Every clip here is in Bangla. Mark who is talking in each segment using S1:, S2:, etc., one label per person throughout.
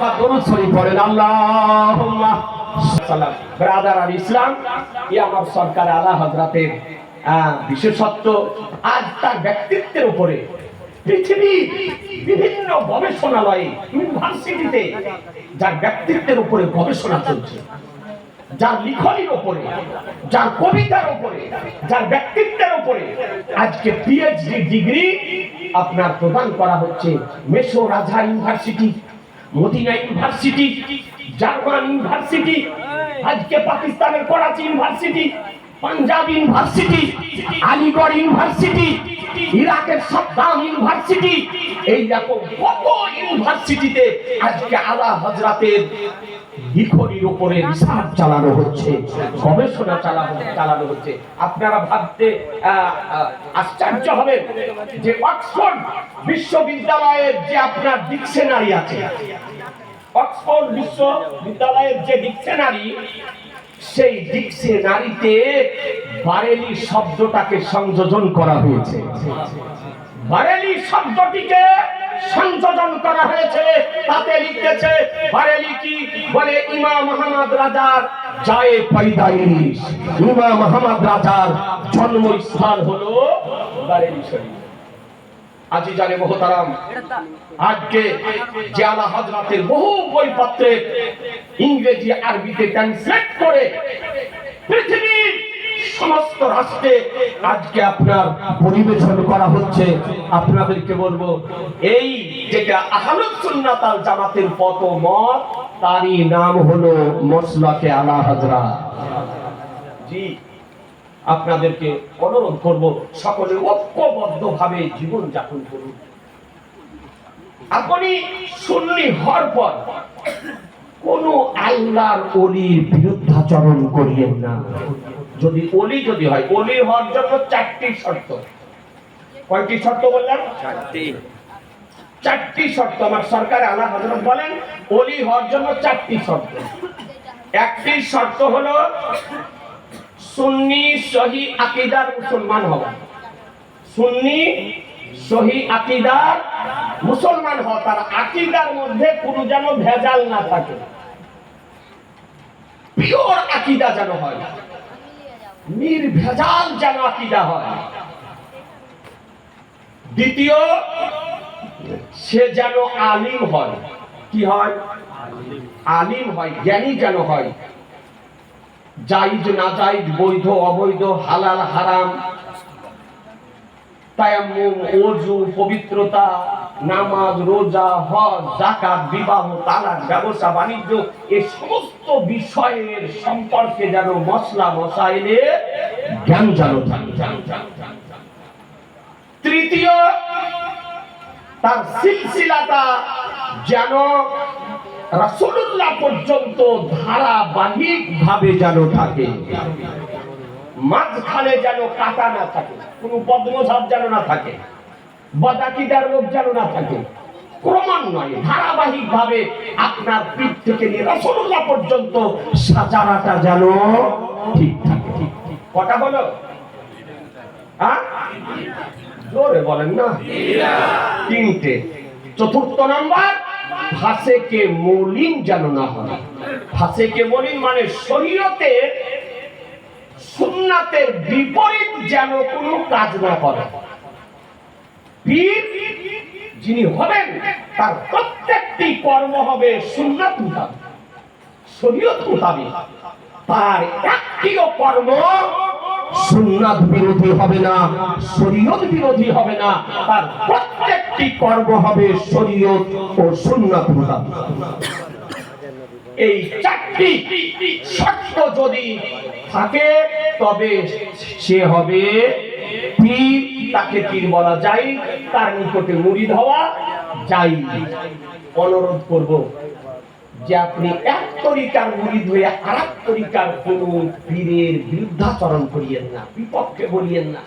S1: একবার দরুদ শরীফ পড়েন ব্রাদার ইসলাম ই আমার সরকার আলা বিশেষত্ব, আজ তার ব্যক্তিত্বের উপরে পৃথিবী বিভিন্ন গবেষণালয়ে, ইউনিভার্সিটিতে যার ব্যক্তিত্বের উপরে গবেষণা চলছে, যার লিখনির উপরে, যার কবিতার উপরে, যার ব্যক্তিত্বের উপরে আজকে পিএইচডি ডিগ্রি আপনার প্রদান করা হচ্ছে মেসো রাজা ইউনিভার্সিটি মদিনা ইউনিভার্সিটি জাগরণ ইউনিভার্সিটি, আজকে পাকিস্তানের Karachi university, Punjab university, Aligarh university, ইরাকের সাদ্দাম ইউনিভার্সিটি, এই রকম কত ইউনিভার্সিটিতে আজকে আলা হজরাতের লিখনির উপরে রিসার্চ চালানো হচ্ছে, গবেষণা চালানো চালানো হচ্ছে। আপনারা ভাবতে আশ্চর্য হবেন যে অক্সফোর্ড বিশ্ববিদ্যালয়ের যে আপনার ডিকশনারি আছে, অক্সফোর্ড বিশ্ববিদ্যালয়ের যে ডিকশনারি, সেই ডিকশনারিতে বারেলি শব্দটাকে সংযোজন করা হয়েছে। বারেলি শব্দটিকে সংযোজন করা হয়েছে, তাতে লিখতেছে বারেলি কি বলে ইমাম মোহাম্মদ রাজার জায়ে পয়দাইশ ইমাম মোহাম্মদ রাজার জন্মস্থান হলো বারেলি শরীফ আজি জানে মহতারাম, আজকে যে আলা হজরতের বহু বইপত্রে ইংরেজি, আরবিতে ট্রান্সলেট করে পৃথিবীর সমস্ত রাষ্ট্রে আজকে আপনার পরিবেশন করা হচ্ছে। আপনাদেরকে বলব, এই যেটা আহলুস সুন্নাত জামাতের পত মত তারই নাম হলো মসলাকে আলা হজরা জি, আপনাদেরকে অনুরোধ করব, সকলে ঐক্যবদ্ধ ভাবে জীবন যাপন করুন। আপনি সুন্নি হওয়ার পর কোন আল্লাহর অলির বিরুদ্ধাচরণ করিয়েন না। যদি অলি যদি হয় অলি হওয়ার জন্য চারটি শর্ত। কয়টি শর্ত বললাম? চারটি। চারটি শর্ত আমার সরকার আল্লাহ হজরত বলেন অলি হওয়ার জন্য চারটি শর্ত। একটি শর্ত হলো সুন্নি সহি আকিদার মুসলমান হওয়া। সুন্নি সহি আকিদার মুসলমান হওয়া তার আকিদার মধ্যে কোনো যেন ভেজাল না থাকে। পিওর আকিদা যেন হয়। নির্ভেজাল যেন আকিদা হয়। দ্বিতীয়, সে যেন আলিম হয়। কি হয়? আলিম হয়, জ্ঞানী যেন হয়। জাইজ না জাইজ বৈধ, অবৈধ, হালাল, হারাম, তায়াম্মুম, ওযু, পবিত্রতা নামাজ, রোজা, হজ, যাকাত, বিবাহ, তালাক, ব্যবসা, বাণিজ্য এই সমস্ত বিষয়ের সম্পর্কে যেন মশলা মশাইলে জ্ঞান থাকে তৃতীয়, তার সিলসিলাটা যেন রাসূলুল্লাহ পর্যন্ত ধারাবাহিক ভাবে যেন থাকে। মাঝখানে যেন কাটা না থাকে, কোনো বদমজাব যেন না থাকে। বদাকিদার লোক যেন না থাকে। ক্রমান্বয়ে ধারাবাহিক ভাবে আপনার পিঠ থেকে নিয়ে রাসূলুল্লাহ পর্যন্ত সাজারাটা যেন ঠিক থাকে। কটা হলো হ্যাঁ? জোরে বলেন না। তিনটে। চতুর্থ নাম্বার, ফাসেকে মলিন যেন না হয়। ফাসেকে মলিন মানে শরীয়তে সুন্নাতের বিপরীত যেন কোনো কাজ না করে। পীর যিনি হবেন, তার প্রত্যেকটি কর্ম হবে সুন্নাত মোতাবেক, শরীয়ত মোতাবেক। তার একটিও কর্ম সুন্নাত বিরোধী হবে না, শরীয়ত বিরোধী হবে না, তার প্রত্যেকটি কর্ম হবে শরীয়ত ও সুন্নাত মোতাবেক। এই চারটি শর্ত যদি থাকে, তবে সে হবে পীর তাকে পীর বলা যায়? তার নিকটে মুরিদ হওয়া যাই অনুরোধ করব যে আপনি এক তরিকার মুরিদ হয়ে আর এক তরিকার কোন পীরের বিরুদ্ধাচরণ করিয়েন না, বিপক্ষে বলিয়েন না,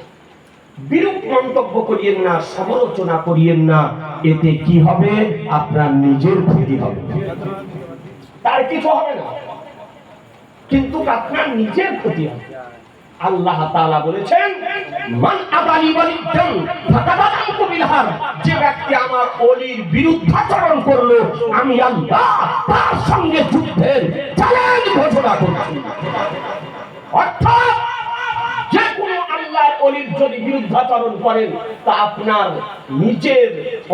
S1: বিরূপ মন্তব্য করিয়েন না, সমালোচনা করিয়েন না। এতে কি হবে? আপনার নিজের ক্ষতি হবে। তার কিছু হবে না। কিন্তু আপনার নিজের ক্ষতি হবে। আল্লাহ তাআলা বলেছেন, মান আদালি ওয়ালিদান ফাকাদানতু বিলহার যে ব্যক্তি আমার ওলির বিরুদ্ধাচরণ করল, আমি আল্লাহ তার সঙ্গে যুদ্ধের চ্যালেঞ্জ ঘোষণা করছি। অর্থাৎ যে কোনো আল্লাহর অলির যদি বিরুদ্ধাচরণ করেন, তা আপনার নিজের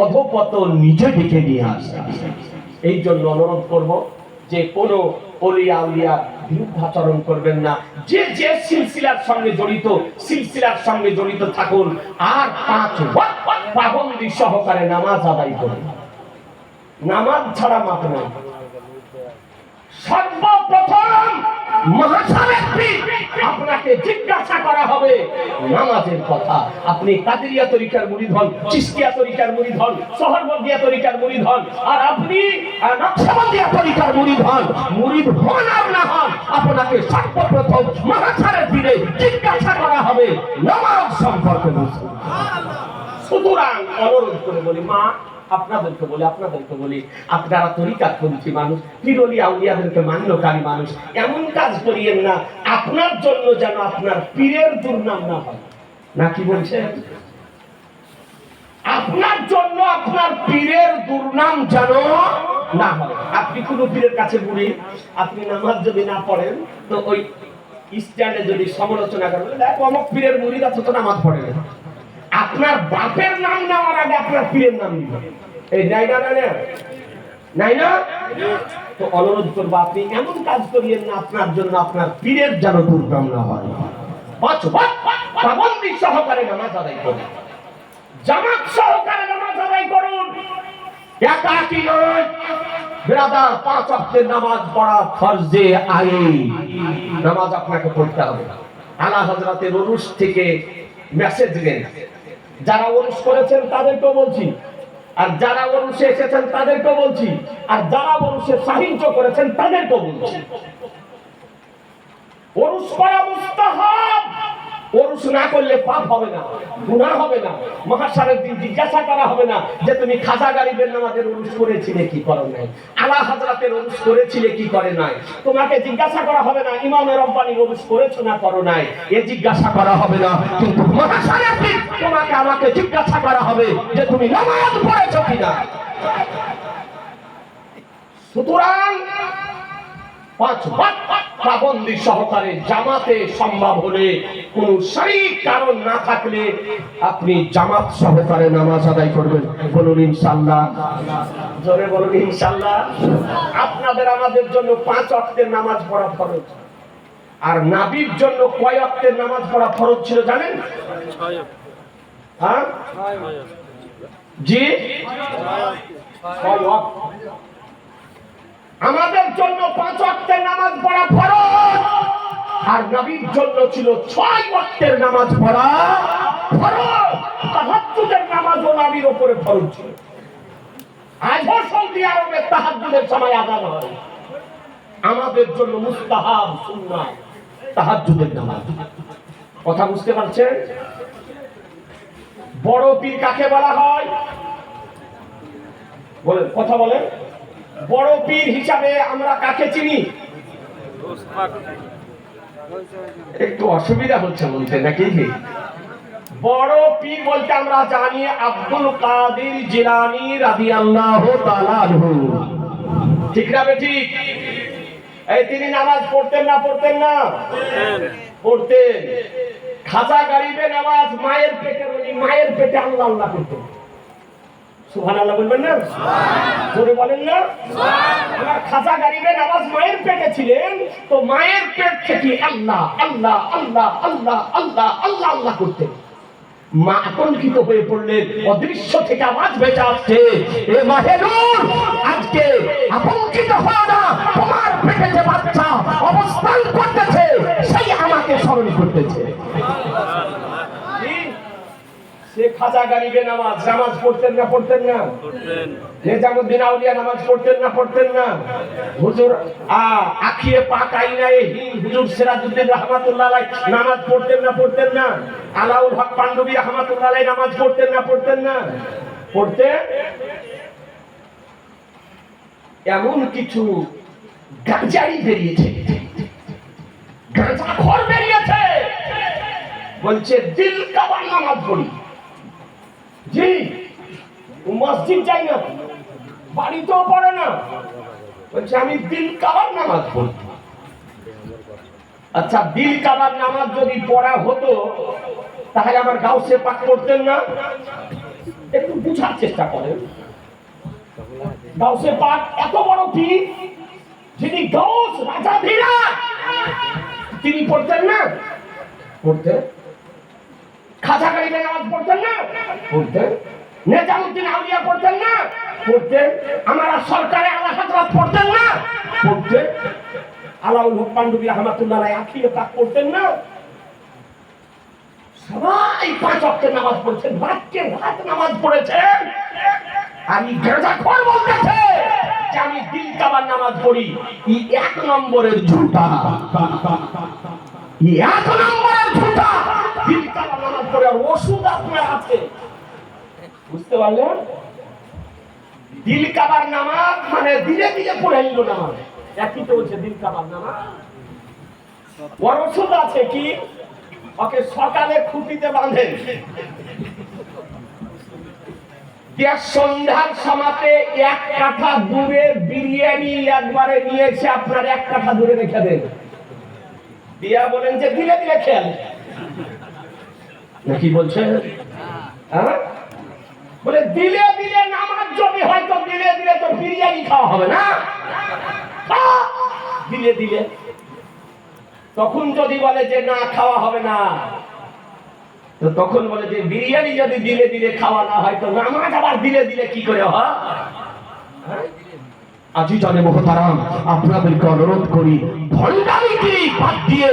S1: অধপতন নিজে ডেকে নিয়ে আসে। এই জন্য অনুরোধ করব যে কোনো অলিয়া বিরুদ্ধাচরণ করবেন না। যে যে সিলসিলার সঙ্গে জড়িত, সিলসিলার সঙ্গে জড়িত থাকুন। আর পাঁচ পাবন্দি সহকারে নামাজ আদায় করুন। নামাজ ছাড়া সর্বপ্রথম আপনাকে জিজ্ঞাসা করা হবে, নামাজের কথা। আপনি কাদেরিয়া তরিকার মুরিদ হন চিস্তিয়া তরিকার মুরিদ হন শহরবন্দিয়া তরিকার মুরিদ হন আর আপনি হন। হন আর না হন, আপনাকে সর্বপ্রথম দিনে জিজ্ঞাসা করা হবে সম্পর্কে সুতরাং অনুরোধ করে বলি, মা, আপনাদেরকে আপনাদেরকে আপনারা মানুষ পিরলি আউলিয়াদেরকে মান্যকারী মানুষ, এমন কাজ করিয়েন না, আপনার জন্য যেন আপনার পীরের দুর্নাম না হয়। না কি বলছেন? আপনার জন্য আপনার পীরের দুর্নাম যেন না হয় আপনি কোনো পীরের কাছে ঘুরে আপনি নামাজ যদি না পড়েন তো ওই স্ট্যান্ডে যদি সমালোচনা করেন দেখ অমক পীরের মুড়িদ আছে তো নামাজ পড়ে না আপনার বাপের নাম নেওয়ার আগে আপনার পীরের নাম নিবে এই নাই না না না? নাই না তো অনুরোধ করব আপনি এমন কাজ করিয়েন না আপনার জন্য আপনার পীরের যেন দুর্নাম না হয় পাবন্দি সহকারে নামাজ আদায় করুন জামাত সহকারে নামাজ আদায় করুন একাকি পাঁচ অক্টের নামাজ পড়া ফরজে আইন। নামাজ আপনাকে পড়তে হবে। আলা থেকে মেসেজ গেন যারা উরুস করেছেন তাদেরকেও বলছি। আর যারা উরুসে এসেছেন তাদেরকেও বলছি। আর যারা উরুসে সাহায্য করেছেন তাদেরকেও বলছি। ওরুস না করলে পাপ হবে না, গুনাহ হবে না, মহাসারের দিন জিজ্ঞাসা করা হবে না যে তুমি খাজা গারিবের নামাজের ওরুস করেছিলে কি করো নাই? আলা হাজরাতের ওরুস করেছিলে কি করে নাই? তোমাকে জিজ্ঞাসা করা হবে না ইমামের রব্বানি ওরুস করেছ না করো নাই? এ জিজ্ঞাসা করা হবে না, কিন্তু মহাসারের দিন তোমাকে আমাকে জিজ্ঞাসা করা হবে যে তুমি নামাজ পড়েছো কিনা। সুতরাং পাঁচ ওয়াক্ত পাবন্দি সহকারে জামাতে সম্ভব হলে কোন শারীরিক কারণ না থাকলে আপনি জামাত সহকারে নামাজ আদায় করবেন। বলুন ইনশাল্লাহ জোরে বলুন ইনশাল্লাহ আপনাদের আমাদের জন্য পাঁচ অক্টের নামাজ পড়া ফরজ। আর নাবির জন্য কয় অক্টের নামাজ পড়া ফরজ ছিল জানেন? হ্যাঁ? জি? ছয় ওয়াক্ত আমাদের জন্য পাঁচ ওয়াক্তের নামাজ পড়া ফরজ। আর নবীর জন্য ছিল ছয় ওয়াক্তের নামাজ পড়া ফরজ। তাহাজ্জুদের ও নবীর উপরে ফরজ ছিল। আজও সৌদি আরবে তাহাজ্জুদের সময় আদান হয়। আমাদের জন্য মুস্তাহাব সুন্নাহ, তাহাজ্জুদের নামাজ। কথা বুঝতে পারছেন? বড় পীর কাকে বলা হয়? বলেন, কথা বলেন। বড় পীর হিসাবে আমরা কাকে চিনি? একটু অসুবিধা হচ্ছে বলতে নাকি? বড় পীর বলতে আমরা জানি আব্দুল কাদের জিলানি রাদিয়াল্লাহু তাআলা আনহু। ঠিক না ঠিক? এই তিনি নামাজ পড়তেন না পড়তেন না? পড়তেন। খাজা গারিবে নামাজ মায়ের পেটে মায়ের পেটে আল্লাহ আল্লাহ করতেন। সুবহানাল্লাহ বলবেন না? জোরে বলেন না? আমার খাজা গারিবে নামাজ মায়ের পেটে ছিলেন তো মায়ের পেট থেকে আল্লাহ আল্লাহ আল্লাহ আল্লাহ আল্লাহ আল্লাহ আল্লাহ করতেন। মা আতঙ্কিত হয়ে পড়লেন অদৃশ্য থেকে আওয়াজ ভেসে আসছে। এ মাহেরুর আজকে আতঙ্কিত হও না তোমার পেটে যে বাচ্চা অবস্থান করতেছে সেই আমাকে স্মরণ করতেছে। সে খাজা গারিবে নামাজ নামাজ পড়তেন না পড়তেন না? নিজামুদ্দিন আউলিয়া নামাজ পড়তেন না পড়তেন না? হুজুর আ আখিয়ে পাক আইনায়ে হিন্দ হুজুর সিরাজউদ্দিন রহমাতুল্লাহ আলাইহি নামাজ পড়তেন না পড়তেন না? আলাউল হক পান্ডবী রহমাতুল্লাহ নামাজ পড়তেন না পড়তেন না? পড়তেন এমন কিছু গাঁজারি বেরিয়েছে। গাঁজা ঘর বেরিয়েছে। বলছে দিল কাবার নামাজ পড়ি। জি মসজিদ যাই না, বাড়িতেও পড়ে না। বলছে, আমি দিল কাবার নামাজ পড়ি আচ্ছা দিল কাবার নামাজ যদি পড়া হতো, তাহলে আমার গাউসে পাক করতেন না? একটু বুঝার চেষ্টা করেন। গাউসে পাক এত বড় পীর, যিনি গাউস রাজা ধীরা তিনি পড়তেন না? পড়তেন? গাড়িতে নামাজ পড়তেন না? পড়তেন। নেজামুদ্দিন আউলিয়া পড়তেন না? পড়তেন। আমার সরকারে আলা হাতরা পড়তেন না? পড়তেন। আলাউল হক পান্ডবী রহমাতুল্লাহ আখিরে পাক পড়তেন না? সবাই পাঁচ অক্টের নামাজ পড়ছেন, রাতকে রাত নামাজ পড়েছেন। আমি গাঁজা খোর বলতেছে যে আমি দিল কাবার নামাজ পড়ি, ই এক নম্বরের ঝুটা। এক নম্বরের ঝুটা। আর ওষুধ আপনার আছে বুঝতে পারলেন? দিল কাবার নামাজ মানে ধীরে ধীরে পড়ে নিল নামাজ। একই তো হচ্ছে দিল কাবার নামাজ। ওষুধ আছে কি? ওকে সকালে খুঁটিতে দিয়া সন্ধ্যার সমাতে এক কাঠা দূরে বিরিয়ানি একবারে নিয়েছে আপনার এক কাঠা দূরে রেখে দেন। দিয়া বলেন যে দিলে দিলে খেয়াল। নাকি বলছেন হ্যাঁ? বলে দিলে দিলে নামাজ যদি হয়তো দিলে দিলে তো বিরিয়ানি খাওয়া হবে না? খা, দিলে দিলে। তখন যদি বলে যে না খাওয়া হবে না। তো তখন বলে যে বিরিয়ানি যদি দিলে দিলে খাওয়া না হয় তো নামাজ আবার দিলে দিলে কি করে হয়? হ্যাঁ?
S2: আজি জানে মহতারাম, আপনাদেরকে অনুরোধ করি ভণ্ডামিকে বাদ দিয়ে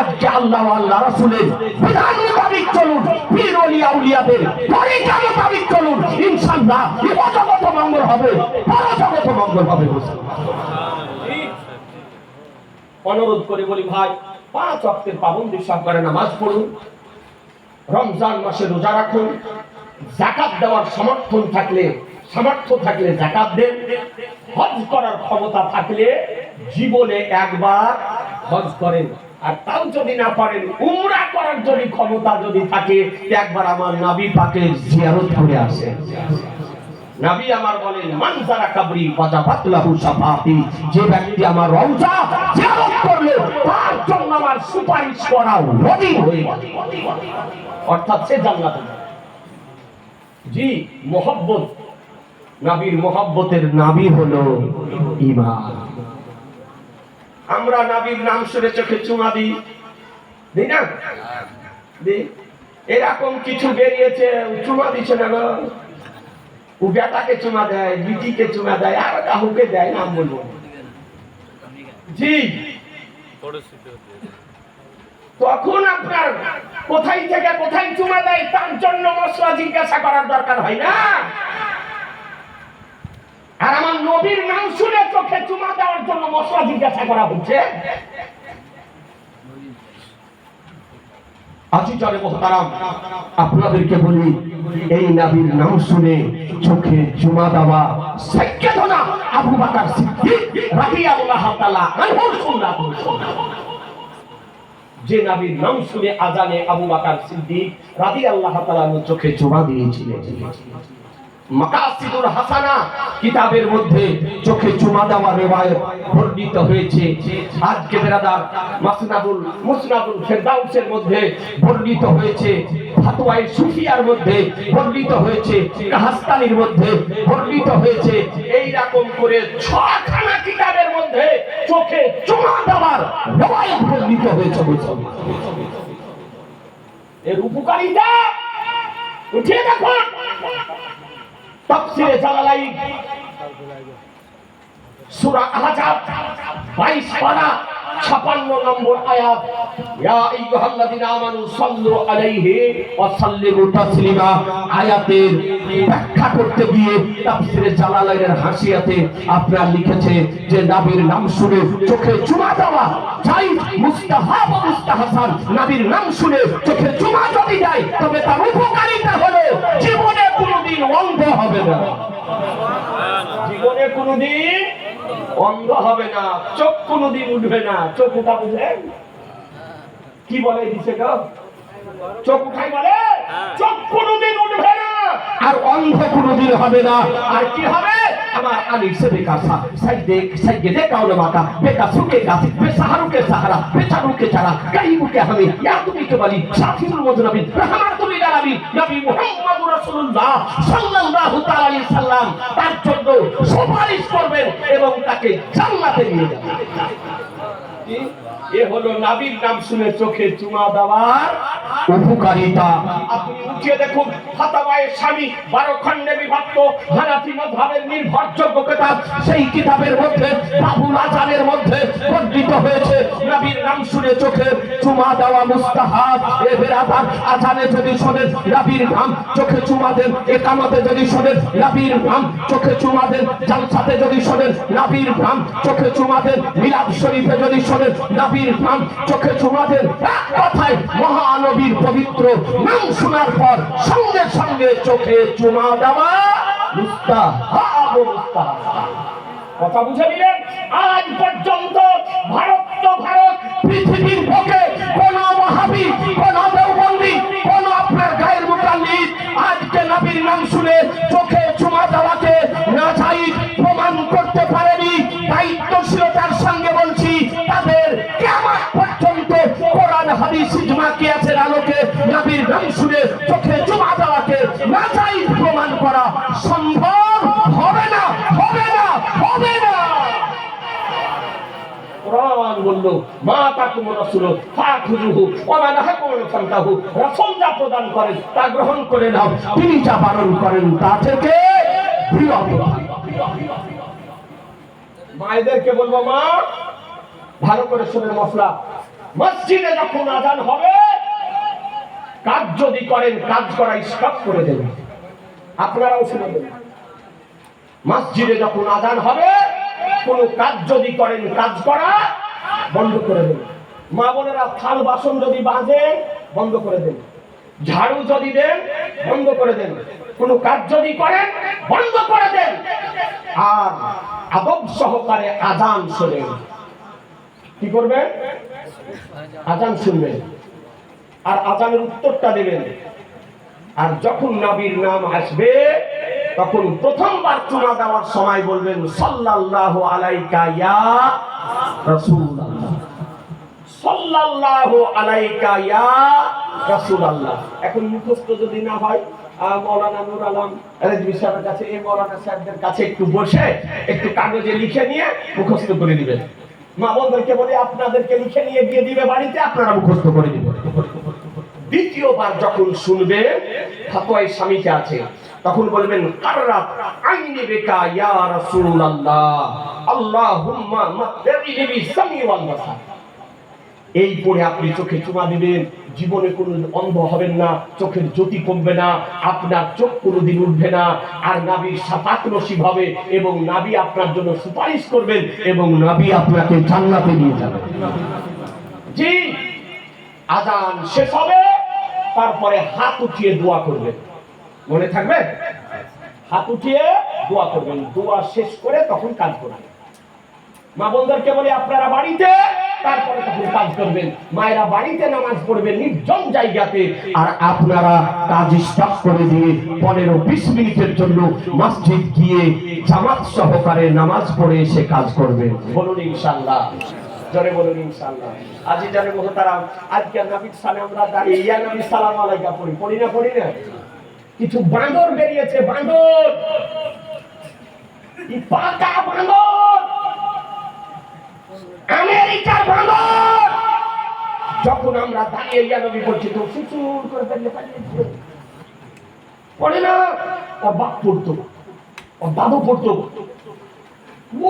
S2: আজকে আল্লাহ আল্লাহ রাসূলের বিধান মোতাবিক চলুন, পীর ওলি আউলিয়াদের তরিকা মোতাবিক চলুন, ইনশাআল্লাহ ইহজগত মঙ্গল হবে, পরজগত মঙ্গল হবে
S1: অনুরোধ করে বলি ভাই, পাঁচ অক্টের পাবন্দি সহকারে নামাজ পড়ুন, রমজান মাসে রোজা রাখুন, জাকাত দেওয়ার সমর্থন থাকলে সামর্থ্য থাকলে জাকাত দেন। হজ করার ক্ষমতা থাকলে জীবনে একবার হজ করেন। আর তাও যদি না পারেন, উমরা করার যদি ক্ষমতা যদি থাকে একবার আমার নাবি পাকে
S2: জিয়ারত করে আসেন।
S1: নাবি আমার বলেন মানজারা কাবরি
S2: ওয়াজাবাত লাহু শাফাআতি যে ব্যক্তি আমার রওজা জিয়ারত করল, তার জন্য আমার সুপারিশ করা ওয়াজিব হয়ে
S1: অর্থাৎ সে জান্নাতে। জি, মোহব্বত। নাবির মোহব্বতের
S2: নাবি হলো ঈমান।
S1: আমরা নাবির নাম শুনে চোখে চুমা দিই। না? এরকম কিছু বেরিয়েছে চুমা দিচ্ছে না ও বেটাকে চুমা দেয়, বিটিকে চুমা দেয়, আর কাহুকে দেয় নাম বলব। জি। তখন আপনার কোথায় থেকে কোথায় চুমা দেয়, তার জন্য মশলা জিজ্ঞাসা করার দরকার হয় না? আর আমার নবীর নাম শুনে চোখে চুমা দেওয়ার জন্য মশলা জিজ্ঞাসা করা হচ্ছে।
S2: জানে মহতারাম, আপনাদেরকে বলি, এই নাবির নাম শুনে চোখে জুমা দেওয়া সাইকেদনা আবু বকর সিদ্দিক
S1: রাদিয়াল্লাহু তাআলা আনহুর সুন্নাত যে নবীর নাম শুনে আজানে আবু বকর সিদ্দিক রাদিয়াল্লাহু তাআলা চোখে
S2: জুমা দিয়েছিলেন।
S1: মাকাসিদুল হাসানা
S2: কিতাবের মধ্যে চোখে চুমা দেওয়া রেওয়ায়ত বর্ণিত হয়েছে।
S1: আজকে বেরাদার মাসনাদুল, মুসনাদুল ফেরদাউসের মধ্যে
S2: বর্ণিত হয়েছে। ফাতোয়ায়ে সুফিয়ার মধ্যে বর্ণিত হয়েছে। কাহাস্তানির মধ্যে বর্ণিত হয়েছে।
S1: এই রকম করে ছখানা কিতাবের মধ্যে চোখে
S2: চুমা দেওয়ার রেওয়ায়ত বর্ণিত হয়েছে
S1: এর উপকারিতা? উঠিয়ে দেখুন। তাফসিরে জালালাই সূরা আহজাব 22 পারা। 56 নম্বর আয়াত, ইয়া আইয়ুহাল্লাযিনা আমানু সাল্লু আলাইহি ওয়া সাল্লিমু
S2: তাসলিমা। আয়াতের ব্যাখ্যা করতে গিয়ে তাফসিরে জালালাইনের হাসিয়াতে আপনারা লিখেছে যে নবীর নাম শুনে চোখে চুমা দেওয়া চাই মুস্তাহাব মুস্তাহাসান নবীর নাম শুনে চোখে চুমা যদি দেয়, তবে তার উপকারিতা হলো জীবনে কোনোদিন অন্ধ হবে না।
S1: জীবনে কোনোদিন অন্ধ হবে না চোখ কোনোদিন উঠবে না চোখ উঠা বুঝলেন কি বলে দিছে গো চোখ উঠাই বলে? চোখ কোনোদিন উঠবে না
S2: আর অন্ধ কোনোদিন হবে না।
S1: আর কি হবে?
S2: আবা আলী সে বেকার সাইদে সাইদে কাউলে মাতা। বেকা সুকে কাস বে সাহারুকে সাহারা বে চারুকে চারা। গাইবুকে হামি, ইয়া তুমি কে বলি শাফিউল মুজরাবি রহমান তুমি জানাবি নবী মুহাম্মদ রাসূলুল্লাহ সাল্লাল্লাহু তাআলা আলাইহি সাল্লাম তার জন্য সুপারিশ করবেন এবং তাকে জান্নাতে নিয়ে যাবেন।
S1: এ হলো নাবির নাম শুনে চোখে চুমা দেওয়ার
S2: উপকারিতা
S1: আপনি উঠিয়ে দেখুন স্বামী বারো খণ্ডে বিভক্ত হানাফি মযহাবের নির্ভরযোগ্য কিতাব।
S2: সেই কিতাবের মধ্যে বাবুল আজানের মধ্যে বর্ণিত হয়েছে। নবীর নাম শুনে চোখে চুমা দেওয়া মুস্তাহাব। এ বেরাদার আজানে যদি শোনেন নবীর নাম চোখে চুমা দেন। একামতে যদি শোনেন নবীর নাম চোখে চুমা দেন। জালসাতে যদি শোনেন নাবির নাম চোখে চুমা দেন। মিলাদ শরীফে যদি শোনেন নবীর নাম চোখে চুমা এক কথায় মহানবীর পবিত্র নাম শোনার পর সঙ্গে সঙ্গে চোখে চুমা দেওয়া মুস্তাহাব মুস্তাহাব।
S1: কথা বুঝে নিলেন? আজ পর্যন্ত ভারত তো ভারত,
S2: পৃথিবীর বুকে কোন মহাবি কোন দেওবন্দি, কোন আপনার গায়ের মুকাল্লিদ আজকে নবীর নাম শুনে চোখে চুমা দেওয়াকে না চাই প্রমাণ করতে পারেনি। দায়িত্বশীলতার সঙ্গে বলছি পর্যন্ত কোরআন, হাদিস ইজমা আলোকে, নবীর নাম শুনে চোখে চুমা দেওয়াকে প্রমাণ করা সম্ভব হবে না হবে না হবে না।
S1: কোরআন বলল, মা তাকুম রাসূল ফাখুজুহু ফান্তাহু। রাসূল যা প্রদান করেন, তা গ্রহণ করে নাও।
S2: তিনি যা বারণ করেন, তা থেকে বিরত
S1: মায়েদেরকে বলব, মা, ভালো করে শুনে মশলা। মসজিদে যখন আজান হবে, কাজ যদি করেন, কাজ করা স্টপ করে দেবেন আপনারাও শুনে দেবেন মসজিদে যখন আজান হবে, কোনো কাজ যদি করেন, কাজ করা বন্ধ করে দেবেন মা বোনেরা, থাল বাসন যদি বাজেন বন্ধ করে দেন ঝাড়ু যদি দেন, বন্ধ করে দেন কোনো কাজ যদি করেন, বন্ধ করে দেন। আর আদব সহকারে আজান শোনেন। কি করবেন? আজান শুনবেন। আর আজানের উত্তরটা দেবেন। আর যখন নবীর নাম আসবে, তখন প্রথমবার চুনা দেওয়ার সময় বলবেন, সাল্লাল্লাহু আলাইকা ইয়া রাসূলুল্লাহ। সাল্লাল্লাহু আলাইকা ইয়া রাসূলুল্লাহ। এখন মুখস্থ যদি না হয় মৌলানা নুর আলম রেজবি সাহেবের কাছে এই মৌলানা সাহেবদের কাছে একটু বসে, একটু কাগজে লিখে নিয়ে মুখস্থ করে দিবেন মা বোনদেরকে বলে, আপনাদেরকে লিখে নিয়ে গিয়ে দিবে বাড়িতে, আপনারা মুখস্থ করে দিবেন দ্বিতীয়বার যখন শুনবে, ফাতোয়ায় স্বামীকে আছে, তখন বলবেন, কাররাত আইনি বেকা, ইয়া রাসূলুল্লাহ, আল্লাহুম্মা মাত্তাবিনি সামি ওয়াল বাসার এই পড়ে আপনি চোখে চুমা দিবেন। জীবনে কোনো অন্ধ হবেন না, চোখের জ্যোতি কমবে না, আপনার চোখ কোনোদিন উঠবে না, আর নাবির সাফাত নসিব হবে এবং নাবি আপনার জন্য সুপারিশ করবেন এবং নাবি আপনাকে জান্নাতে নিয়ে যাবে। জি, আজান শেষ হবে, তারপরে হাত উঠিয়ে দোয়া করবেন। মনে থাকবে? হাত উঠিয়ে দোয়া করবেন। দোয়া শেষ করে তখন কাজ করবেন। মা বোনদেরকে বলে, আপনারা বাড়িতে তারপরে তখন কাজ করবেন। মায়েরা বাড়িতে নামাজ পড়বেন নির্জন জায়গাতে।
S2: আর আপনারা কাজ করে দিয়ে পনেরো বিশ মিনিটের জন্য মসজিদ গিয়ে জামাত সহকারে নামাজ পড়ে এসে কাজ করবেন।
S1: বলুন ইনশাল্লাহ জোরে বলুন ইনশাল্লাহ আজি জানে আজকে নবীর সালে আমরা দাঁড়িয়ে, ইয়া সালাম আলাইকা পড়ি। পড়ি না পড়ি না? কিছু বাঁদর বেরিয়েছে, বাঁদর! পাকা বাঁদর! আমেরিকার বাঁদর যখন আমরা দাঁড়িয়ে নবী পড়ছি তো সুচুর করে বেরিয়ে পালিয়েছে পড়ে না? ওর বাপ পড়তো। ওর দাদু পড়তো।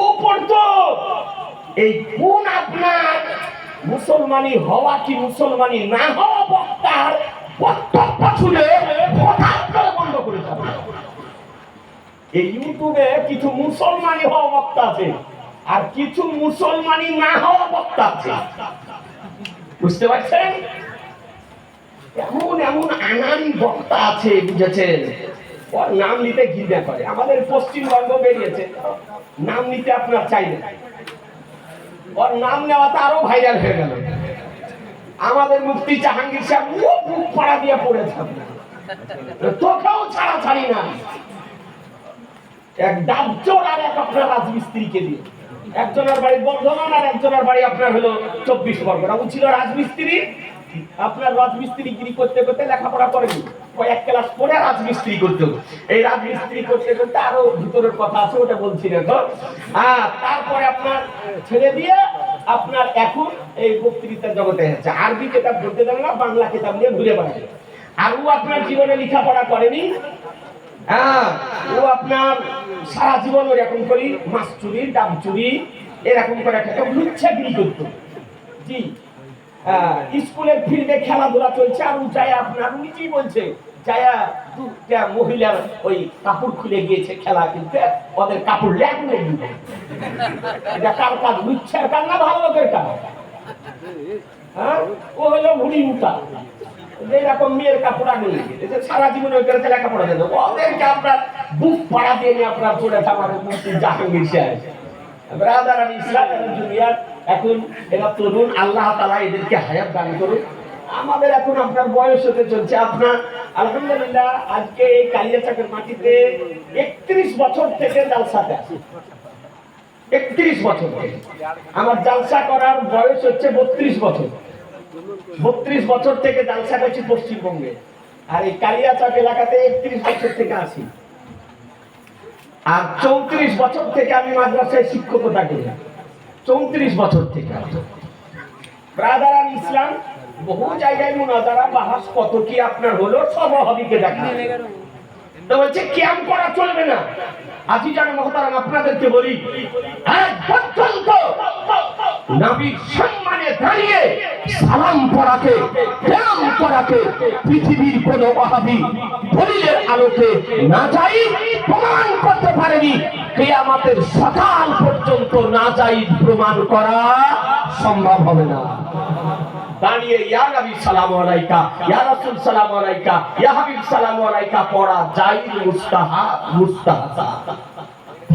S1: ও পড়তো। এই কোন আপনার মুসলমানি হওয়া কি মুসলমানি না হওয়া বক্তার বক্তব্য শুনে হঠাৎ করে বন্ধ করে যাবে এই ইউটিউবে কিছু মুসলমানি হওয়া বক্তা আছে। আর কিছু মুসলমানি না হওয়া বক্তা বুঝতে পারছেন? এমন এমন বক্তা আছে, বুঝেছেন? নাম নিতে করে। আমাদের পশ্চিমবঙ্গ বেরিয়েছে। নাম নিতে আপনার চাই না। ওর নাম আরও ভাইরাল হয়ে গেল। আমাদের মুফতি জাহাঙ্গীর সাহেব বুক পাড়া দিয়ে পড়ে থাকবে তোকেও ছাড়া ছাড়ি না। এক ডাবচোর আর এক আপনার রাজমিস্ত্রিকে দিয়ে। একজনের বাড়ি বর্ধমান আর একজনের বাড়ি আপনার হলো চব্বিশ পরগনা ও ছিল রাজমিস্ত্রি। আপনার রাজমিস্ত্রি গিরি করতে করতে লেখাপড়া করেনি। কয়েক ক্লাস পরে রাজমিস্ত্রি করতে এই রাজমিস্ত্রি করতে করতে আরও ভিতরের কথা আছে, ওটা বলছি না তো। হ্যাঁ তারপরে আপনার ছেড়ে দিয়ে আপনার এখন এই বক্তৃতার জগতে আছে আরবি কেতাব পড়তে জানে না, বাংলা কেতাব নিয়ে ঘুরে বেড়ায়। আর ও আপনার জীবনে লেখাপড়া করেনি। হ্যাঁ ও আপনার সারা জীবন এরকম করি মাছ চুরি ডাব চুরি এরকম করে একটা লুচ্ছাগিরি করতো। জি হ্যাঁ, স্কুলের ফিল্ডে খেলাধুলা চলছে আর ও যায় আপনার নিজেই বলছে যায়া দুটা মহিলার ওই কাপড় খুলে গিয়েছে খেলা কিনতে ওদের কাপড় ল্যাক দিবে এটা কার কাজ লুচ্ছার কাজ না ভালো লোকের কাজ? হ্যাঁ ও হলো ভুড়ি উঠা। এইরকম মেয়ের কাপড় আগে এই সারা জীবন ওই করে লেখাপড়া দেন। ওদেরকে আপনার বুক পাড়া দিয়ে আপনার থাকার মুক্তি জাহাঙ্গীর সাহেব। ব্রাদার আমি ইসলাম জুনিয়র এখন এরা তরুণ আল্লাহ তালা এদেরকে হায়াত দান করুন আমাদের এখন আপনার বয়স হতে চলছে। আপনার, আলহামদুলিল্লাহ, আজকে এই কালিয়াচাকের মাটিতে একত্রিশ বছর থেকে জালসাতে আছে। একত্রিশ বছর আমার জালসা করার বয়স হচ্ছে বত্রিশ বছর। বত্রিশ বছর থেকে জালসা করছি পশ্চিমবঙ্গে। আর এই কালিয়াচক এলাকাতে একত্রিশ বছর থেকে আসি আর চৌত্রিশ বছর থেকে আমি মাদ্রাসায় শিক্ষকতা করি। চৌত্রিশ বছর থেকে ব্রাদার আল ইসলাম, বহু জায়গায় মোনাজারা, বাহাস, কত কি আপনার হলো, সব হবিকে দেখা তো বলছে, ক্যাম্প করা চলবে না। আজি জানে মহতারাম, আপনাদেরকে বলি পর্যন্ত
S2: নবীর সম্মানে দাঁড়িয়ে সালাম পড়াকে প্রেম করাকে পৃথিবীর কোন ওয়াহাবি দলিলের আলোকে না যাই প্রমাণ করতে পারেনি। কেয়ামতের সকাল পর্যন্ত না যাই প্রমাণ করা সম্ভব হবে না।
S1: দাঁড়িয়ে, ইয়া নবী সালাম আলাইকা, ইয়া রাসূল সালাম আলাইকা, ইয়া হাবিব সালাম আলাইকা, পড়া যাই মুস্তাহাব মুস্তাহসা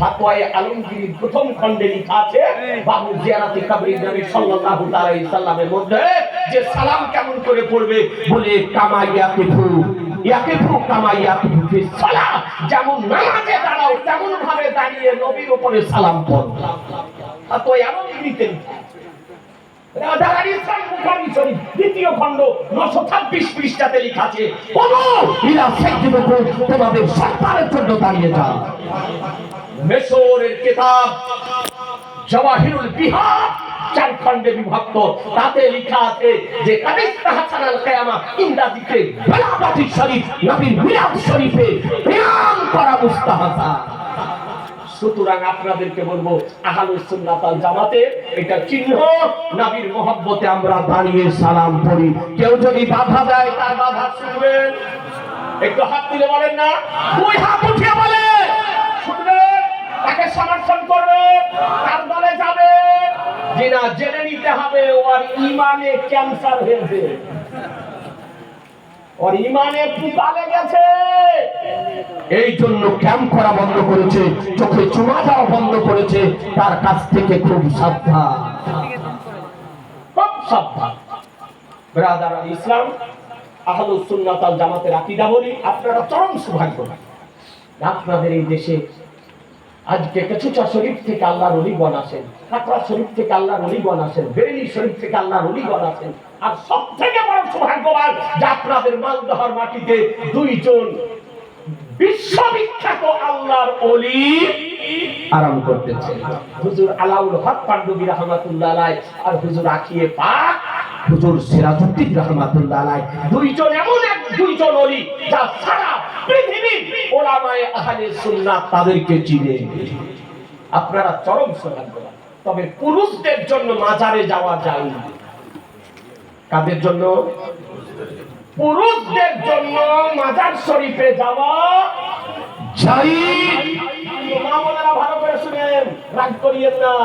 S1: ফাতোয়ায়ে আলমগীরির প্রথম খণ্ডে লেখা আছে, বাবু জিয়ারাতে কবরি নবী সাল্লাল্লাহু আলাইহি সাল্লামের মধ্যে যে সালাম কেমন করে পড়বে,
S2: বলে, কামাইয়া কিফু ইয়াকিফু কামাইয়া ফিস সালাহ
S1: যেমন নামাজে দাঁড়াও তেমন ভাবে দাঁড়িয়ে নবীর উপরে সালাম পড়। ফাতোয়ায়ে আলমগীরিতে দ্বিতীয় খণ্ড, নশো ছাব্বিশ পৃষ্ঠাতে লেখা আছে
S2: তোমাদের সন্তানের জন্য দাঁড়িয়ে যাও।
S1: মেসরের কিতাব, জওয়াহিরুল বিহার চার খণ্ডে বিভক্ত। তাতে লেখা আছে যে কাদিস্তা হাসান কিয়ামা ইন্দা দিকে
S2: বেলাবাতি শরীফ নবীর মিলাদ শরীফে বয়ান করা মুস্তাহাসা
S1: সুতরাং আপনাদেরকে বলব আহলুস সুন্নাত আল জামাতে এটা চিহ্ন, নবীর মহব্বতে আমরা
S2: দাঁড়িয়ে সালাম পড়ি। কেউ যদি বাধা দেয়,
S1: তার বাধা শুনবেন। একটু হাত তুলে বলেন না? দুই হাত উঠিয়ে বলে শুনবেন তাকে সমর্থন করবে তার দলে যাবে। যে না জেনে নিতে হবে ওর ইমানে ক্যান্সার হয়েছে। ওর ইমানে পোকা লেগেছে।
S2: এই জন্য ক্যাম্প করা বন্ধ করেছে চোখে চুমা দেওয়া বন্ধ করেছে তার কাছ থেকে খুব সাবধান।
S1: খুব সাবধান। ব্রাদার ইসলাম আহলুস সুন্নাত আল জামাতের আকীদা বলি আপনারা চরম সৌভাগ্যবান। আপনাদের এই দেশে আজকে কিছুচা শরীফ থেকে আল্লাহর অলিগণ আসেন কাটরা শরীফ থেকে আল্লাহর অলিগণ আসেন বেরেলি শরীফ থেকে আল্লাহর অলিগণ আসেন আর সব থেকে বড় সৌভাগ্যবান যে আপনাদের মালদহর মাটিতে দুইজন বিশ্ববিখ্যাত আল্লাহর অলি
S2: আরাম করতেছে।
S1: হুজুর আলাউল হক পান্ডবী রহমাতুল্লাহ আর হুজুর আখিয়ে পাক,
S2: হুজুর সিরাজউদ্দিন রহমাতুল্লাহ
S1: দুইজন এমন এক দুইজন অলি যা সারা পৃথিবীর ওলামায়ে আহলে
S2: তাদেরকে চিনে।
S1: আপনারা চরম সৌভাগ্যবান। তবে পুরুষদের জন্য মাজারে যাওয়া যায় না। কাদের জন্য? পুরুষদের জন্য মাজার শরীফে যাওয়া
S2: যাই
S1: ভালো করে শুনেন, রাগ করিয়েন না।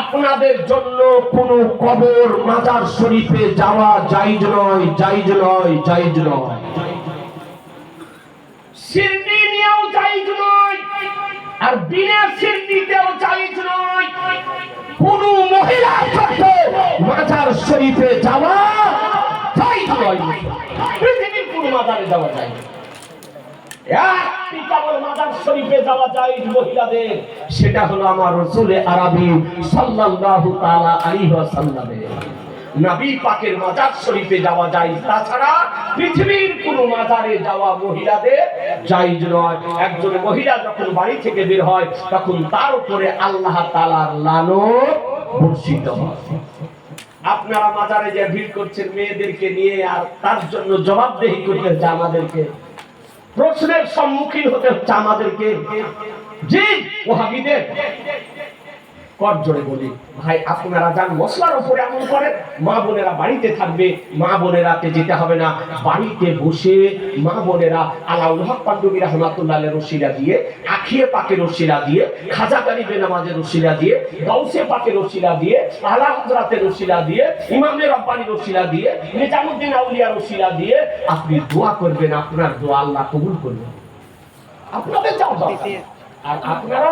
S2: আপনাদের জন্য কোন কবর মাজার শরীফে যাওয়া জায়েজ নয় জায়েজ নয় জায়েজ নয়।
S1: সিন্দি নিয়েও জায়েজ নয়, আর বিনা সিন্নিতেও জায়েজ নয়।
S2: কোন মহিলার পক্ষে মাজার শরীফে যাওয়া জায়েজ নয়।
S1: পৃথিবীর কোন মাজারে যাওয়া যায় একটি কেবল মাদার শরীফে যাওয়া যায় মহিলাদের। সেটা হলো আমার রসুলে আরবি সাল্লাল্লাহু তাআলা আলাইহি ওয়াসাল্লামের। নবী পাকের মাজার শরীফে যাওয়া যায়। তাছাড়া পৃথিবীর কোনো মাজারে যাওয়া মহিলাদের জায়েজ নয়। একজন মহিলা যখন বাড়ি থেকে বের হয়, তখন তার উপরে আল্লাহ তাআলার লানত বর্ষিত হয়। আপনারা মাজারে যে ভিড় করছেন, মেয়েদেরকে নিয়ে আর তার জন্য জবাবদেহি করতে হচ্ছে আমাদেরকে। প্রশ্নের সম্মুখীন হতে হচ্ছে আমাদেরকে। জি, ওহাবিদের। কর জোরে বলি ভাই আপনারা যান মশলার উপরে আমল করেন। মা বোনেরা বাড়িতে থাকবে মা বোনেরাতে যেতে হবে না। বাড়িতে বসে মা বোনেরা আলাউল হক পান্ডবী রহমাতুল্লাহ রশিরা দিয়ে আখিয়ে পাকে রশিরা দিয়ে খাজা গারিবে নামাজের রশিরা দিয়ে গাউসে পাকে রশিরা দিয়ে আলা হজরাতের রশিরা দিয়ে ইমামে রব্বানি রশিরা দিয়ে নিজামুদ্দিন আউলিয়া রশিরা দিয়ে আপনি দোয়া করবেন আপনার দোয়া আল্লাহ কবুল করবেন আপনাদের যাওয়া আর আপনারা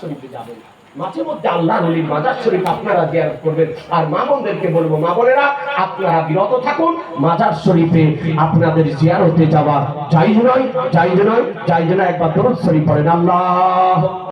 S1: শরীফে যাবেন। মাঝে মধ্যে আল্লাহ নবীর মাজার শরীফ আপনারা জিয়ারত করবেন। আর মা বোনদেরকে বলব, মা বোনেরা, আপনারা বিরত থাকুন, মাজার শরীফে আপনাদের জিয়ারতে যাওয়া যাই নয় যাই নয় জাইজ নয়, একবার দরুদ শরীফ পড়েন। আল্লাহ